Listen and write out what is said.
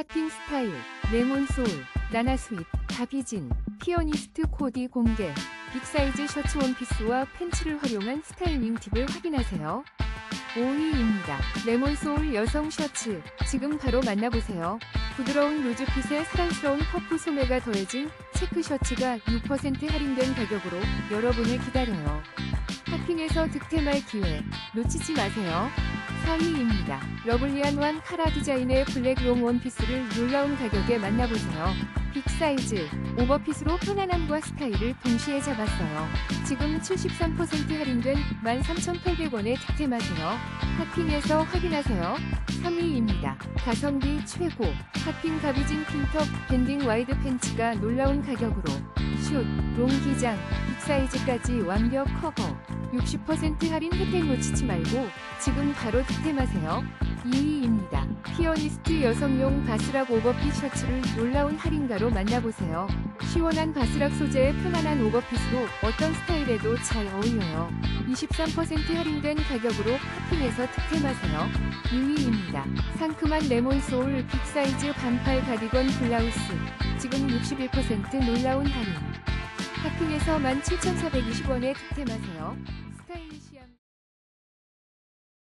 핫핑 스타일, 레몬 소울, 나나 스윗, 다비진, 피어니스트 코디 공개, 빅사이즈 셔츠 원피스와 팬츠를 활용한 스타일링 팁을 확인하세요. 5위입니다. 레몬 소울 여성 셔츠. 지금 바로 만나보세요. 부드러운 루즈핏에 사랑스러운 퍼프 소매가 더해진 체크 셔츠가 6% 할인된 가격으로 여러분을 기다려요. 핫핑에서 득템할 기회 놓치지 마세요. 4위입니다. 러블리한 완 카라 디자인의 블랙 롱 원피스를 놀라운 가격에 만나보세요. 빅 사이즈, 오버핏으로 편안함과 스타일을 동시에 잡았어요. 지금 73% 할인된 13,800원에 득템하세요. 핫핑에서 확인하세요. 3위입니다. 가성비 최고, 핫핑 가비진 핀턱 밴딩 와이드 팬츠가 놀라운 가격으로 슛, 롱 기장, 빅 사이즈까지 완벽 커버. 60% 할인 혜택 놓치지 말고 지금 바로 득템하세요. 2위입니다. 피어니스트 여성용 바스락 오버핏 셔츠를 놀라운 할인가로 만나보세요. 시원한 바스락 소재의 편안한 오버핏으로 어떤 스타일에도 잘 어울려요. 23% 할인된 가격으로 핫핑에서 득템하세요. 2위입니다. 상큼한 레몬 소울 빅 사이즈 반팔 가디건 블라우스. 지금 61% 놀라운 할인. 핫핑에서 17,420원에 득템하세요. 可以选。